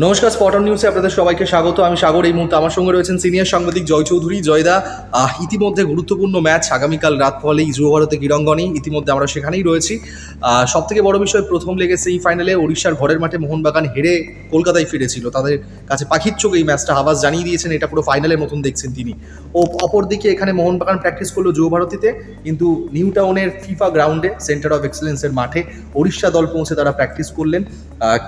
নমস্কার স্পটন নিউজে আপনাদের সবাইকে স্বাগত। আমি সাগর, এই মুহূর্তে আমার সঙ্গে রয়েছেন সিনিয়র সাংবাদিক জয় চৌধুরী, জয়দা। ইতিমধ্যে গুরুত্বপূর্ণ ম্যাচ আগামীকাল রাত ফলেই যুব ভারতে ক্রীড়াঙ্গনে। ইতিমধ্যে আমরা সেখানেই রয়েছি। সব থেকে বড় বিষয়, প্রথম লেগে সেই ফাইনালে ওড়িশার ঘরের মাঠে মোহনবাগান হেরে কলকাতায় ফিরেছিল। তাদের কাছে পাখির চোখ এই ম্যাচটা হাবাস জানিয়ে দিয়েছেন। এটা পুরো ফাইনালের মতন দেখছেন তিনি। ও, অপরদিকে এখানে মোহনবাগান প্র্যাকটিস করল যুব ভারতীতে, কিন্তু নিউ টাউনের ফিফা গ্রাউন্ডে সেন্টার অফ এক্সেলেন্সের মাঠে ওড়িশা দল পৌঁছে তারা প্র্যাকটিস করলেন।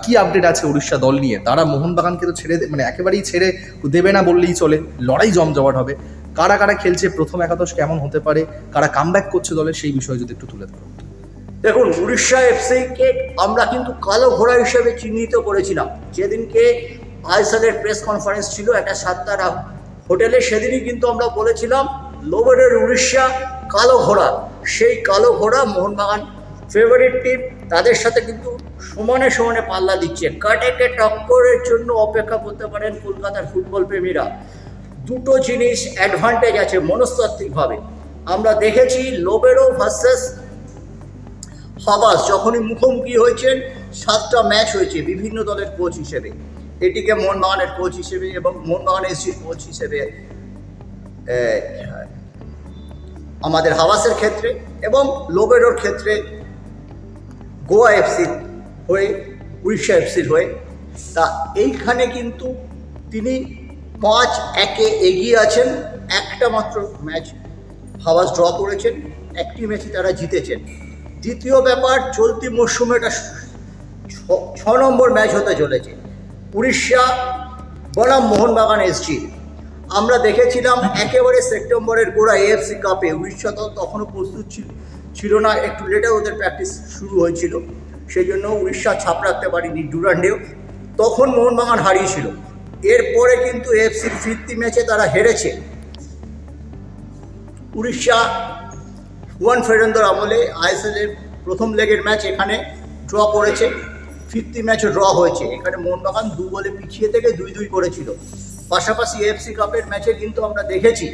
কি আপডেট আছে উড়িষ্যা দল নিয়ে? তারা মোহনবাগানকে তো ছেড়ে মানে একেবারেই ছেড়ে দেবে না বললেই চলে। লড়াই জমজমাট হবে। কারা কারা খেলছে? প্রথম একাদশ কেমন হতে পারে? কারা কামব্যাক করছে দলের? সেই বিষয়ে যদি একটু তুলে ধরো। দেখুন, উড়িষ্যা এফসিকে আমরা কিন্তু কালো ঘোড়া হিসেবে চিহ্নিত করেছিলাম। যেদিনকে আইসালের প্রেস কনফারেন্স ছিল, একটা সাতটারা হোটেলে সেদিনই কিন্তু আমরা বলেছিলাম লোবেডের উড়িষ্যা কালো ঘোড়া। সেই কালো ঘোড়া মোহনবাগান ফেভারিট টিম তাদের সাথে কিন্তু সমানে সমানে পাল্লা দিচ্ছে। কাটেকে টক্করের জন্য অপেক্ষা করতে পারেন কলকাতার ফুটবল প্রেমীরা। দুটো জিনিস অ্যাডভান্টেজ আছে মনস্তাত্ত্বিকভাবে। আমরা দেখেছি লোবেরো ভার্সেস হাবাস যখনই মুখোমুখি হয়েছেন, সাতটা ম্যাচ হয়েছে বিভিন্ন দলের কোচ হিসেবে। এটিকে মোহনবাগানের কোচ হিসেবে এবং মোহনবাগান এসির কোচ হিসেবে আমাদের হাবাসের ক্ষেত্রে এবং লোবেরোর ক্ষেত্রে গোয়া এফসির হয়ে, উড়িষ্যা এফসির হয়ে, তা এইখানে কিন্তু তিনি পাঁচ একে এগিয়ে আছেন। একটা মাত্র ম্যাচ হাওয়াজ ড্র করেছেন, একটি ম্যাচই তারা জিতেছেন। দ্বিতীয় ব্যাপার, চলতি মরশুমে এটা ছ- নম্বর ম্যাচ হতে চলেছে। উড়িষ্যা বনাম মোহনবাগান এসজি আমরা দেখেছিলাম একেবারে সেপ্টেম্বরের গোড়া এএফসি কাপে। উড়িষ্যা দল তখনও প্রস্তুত ছিল। ছিল না, একটু লেটে ওদের প্র্যাকটিস শুরু হয়েছিল। সেই জন্য উড়িষ্যা ছাপ রাখতে পারিনি ডুরান্ডেও তখন মোহনবাগান হারিয়েছিল। এরপরে কিন্তু এএফসির ফিরতি ম্যাচে তারা হেরেছে। উড়িষ্যা হুয়ান ফেরেন্দর আমলে আইএসএলের প্রথম লেগের ম্যাচ এখানে ড্র করেছে। ফিফটি ম্যাচও ড্র হয়েছে। এখানে মোহনবাগান দু বলে পিছিয়ে থেকে দুই দুই করেছিল। পাশাপাশি এফসি কাপের ম্যাচে কিন্তু আমরা দেখেছি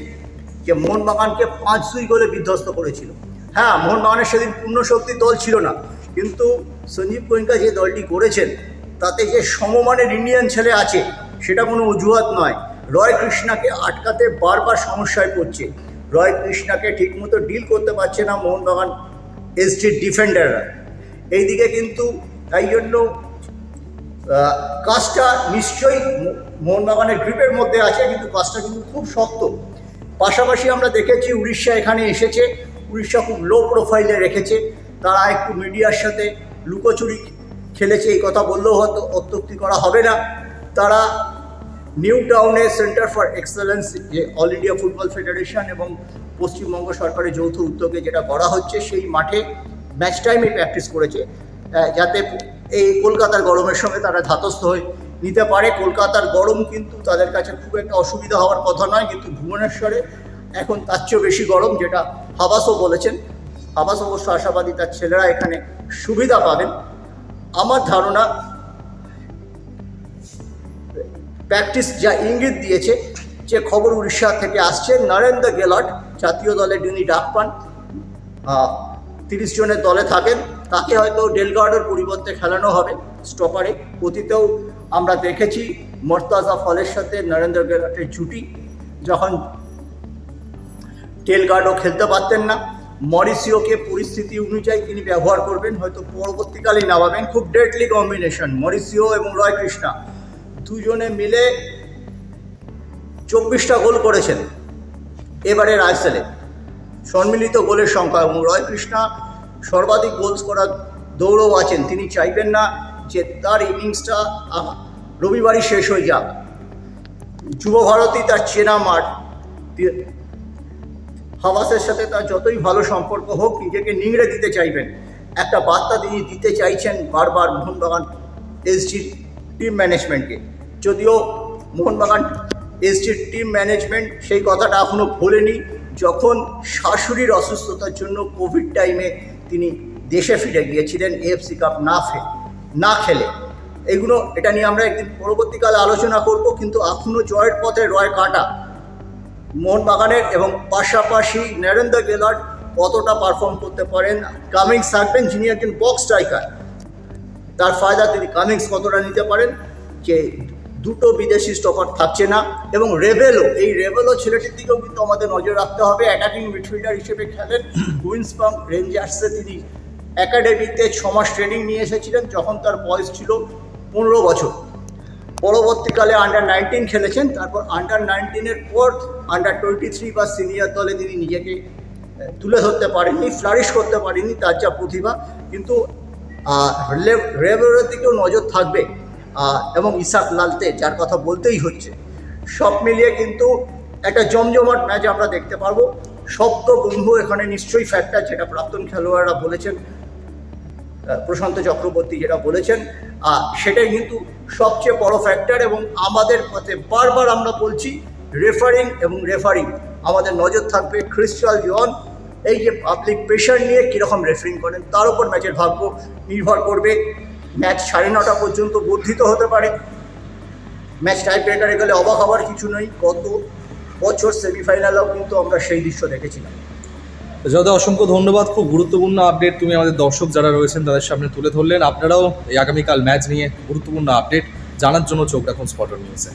যে মোহনবাগানকে পাঁচ দুই গোলে বিধ্বস্ত করেছিল। হ্যাঁ মোহনবাগানের সেদিন পূর্ণ শক্তি দল ছিল না। কিন্তু সঞ্জীব গোয়েঙ্কা যে দলটি করেছেন, তাতে যে সমমানের ইন্ডিয়ান ছেলে আছে, সেটা কোনো অজুহাত নয়। রয় কৃষ্ণাকে আটকাতে বারবার সমস্যায় পড়ছে। রয় কৃষ্ণাকে ঠিকমতো ডিল করতে পারছে না মোহনবাগান এসজির ডিফেন্ডাররা এইদিকে কিন্তু তাই জন্য কাজটা নিশ্চয়ই মোহনবাগানের গ্রিপের মধ্যে আছে, কিন্তু কাজটা কিন্তু খুব শক্ত। পাশাপাশি আমরা দেখেছি উড়িষ্যা এখানে এসেছে। উড়িষ্যা খুব লো প্রোফাইলে রেখেছে। তারা একটু মিডিয়ার সাথে লুকোচুরি খেলেছে, এই কথা বললেও হয়তো অত্যুক্তি করা হবে না। তারা নিউ টাউনে সেন্টার ফর এক্সেলেন্স, যে অল ইন্ডিয়া ফুটবল ফেডারেশন এবং পশ্চিমবঙ্গ সরকারের যৌথ উদ্যোগে যেটা করা হচ্ছে, সেই মাঠে ম্যাচ টাইমে প্র্যাকটিস করেছে। যাতে এই কলকাতার গরমের সঙ্গে তারা ধাতস্থ হয়ে নিতে পারে। কলকাতার গরম কিন্তু তাদের কাছে খুব একটা অসুবিধা হওয়ার কথা নয়, কিন্তু ভুবনেশ্বরে এখন তার চেয়েও বেশি গরম, যেটা হাবাসও বলেছেন। হাবাস অবশ্য আশাবাদী তার ছেলেরা এখানে সুবিধা পাবেন। আমার ধারণা, প্র্যাকটিস যা ইঙ্গিত দিয়েছে, যে খবর উড়িষ্যা থেকে আসছে, নরেন্দ্র গেলট, জাতীয় দলের যিনি ডাক পান তিরিশ জনের দলে থাকেন, তাকে হয়তো ডেলগার্ডের পরিবর্তে খেলানো হবে স্টপারে। অতীতেও আমরা দেখেছি মর্তাজা ফলের সাথে নরেন্দ্র গেলটের জুটি, যখন টেলগার্ডও খেলতে পারতেন না। মরিসিওকে পরিস্থিতি অনুযায়ী তিনি ব্যবহার করবেন, হয়তো পরবর্তীকালেই নামাবেন। খুব ডেডলি কম্বিনেশন মরিসিও এবং রয় কৃষ্ণা দুজনে মিলে চব্বিশটা গোল করেছেন এবারে আইসেলে সম্মিলিত গোলের সংখ্যা এবং রয় কৃষ্ণা সর্বাধিক গোল করার দৌড়ও আছেন। তিনি চাইবেন না যে তার ইনিংসটা রবিবারই শেষ হয়ে যাক। যুব ভারতী তার চেনা মাঠ। হাওয়াসের সাথে তার যতই ভালো সম্পর্ক হোক, নিজেকে নিংড়ে দিতে চাইবেন। একটা বার্তা তিনি দিতে চাইছেন বারবার মোহনবাগান এসজির টিম ম্যানেজমেন্টকে। যদিও মোহনবাগান এসজির টিম ম্যানেজমেন্ট সেই কথাটা এখনও ভোলেনি যখন শাশুড়ির অসুস্থতার জন্য কোভিড টাইমে তিনি দেশে ফিরে গিয়েছিলেন এএফসি কাপ না ফে না খেলে। এগুলো, এটা নিয়ে আমরা একদিন পরবর্তীকালে আলোচনা করব, কিন্তু এখনও জয়ের পথে রয় কাটা। মোহনবাগানের এবং পাশাপাশি নরেন্দ্র গেলট কতটা পারফর্ম করতে পারেন? কামিংস থাকবেন, যিনি একজন বক্স স্ট্রাইকার তার ফায়দা তিনি কামিংস কতটা নিতে পারেন? যে দুটো বিদেশি স্টপার থাকছে না, এবং রেভেলও এই রেভেলও ছেলেটির দিকেও কিন্তু আমাদের নজর রাখতে হবে। অ্যাটাকিং মিডফিল্ডার হিসেবে খেলেন কুইন্সপাম রেঞ্জার্সে তিনি একাডেমিতে ছ মাস ট্রেনিং নিয়ে এসেছিলেন, যখন তার বয়স ছিল পনেরো বছর। পরবর্তীকালে আন্ডার নাইনটিন খেলেছেন, তারপর আন্ডার নাইনটিনের পর আন্ডার টোয়েন্টি থ্রি বা সিনিয়র দলে তিনি নিজেকে তুলে ধরতে পারেননি ফ্লারিশ করতে পারেননি, তার যা প্রতিভা। কিন্তু রেভেলের দিকেও নজর থাকবে এবং ইসাক লালতে, যার কথা বলতেই হচ্ছে। সব মিলিয়ে কিন্তু একটা জমজমাট ম্যাচ আমরা দেখতে পারব। শব্দ বন্ধু এখানে নিশ্চয়ই ফ্যাক্টর যেটা প্রাক্তন খেলোয়াড়রা বলেছেন প্রশান্ত চক্রবর্তী যেটা বলেছেন। সেটাই কিন্তু সবচেয়ে বড় ফ্যাক্টর এবং আমাদের পথে বারবার আমরা বলছি রেফারিং এবং রেফারিং আমাদের নজর থাকবে ক্রিস্টাল জন এই যে পাবলিক প্রেশার নিয়ে কীরকম রেফারিং করেন, তার উপর ম্যাচের ভাগ্য নির্ভর করবে। ম্যাচ সাড়ে নটা পর্যন্ত বর্ধিত হতে পারে। ম্যাচ টাই ব্রেকারে গেলে অবাক হওয়ার কিছু নেই। গত বছর সেমিফাইনালেও কিন্তু আমরা সেই দৃশ্য দেখেছিলাম। যদা অসংখ্য ধন্যবাদ। খুব গুরুত্বপূর্ণ আপডেট তুমি আমাদের দর্শক যারা রয়েছেন তাদের সামনে তুলে ধরলেন। আপনারাও এই আগামীকাল ম্যাচ নিয়ে গুরুত্বপূর্ণ আপডেট জানার জন্য চোখ রাখুন স্পটার নিউজে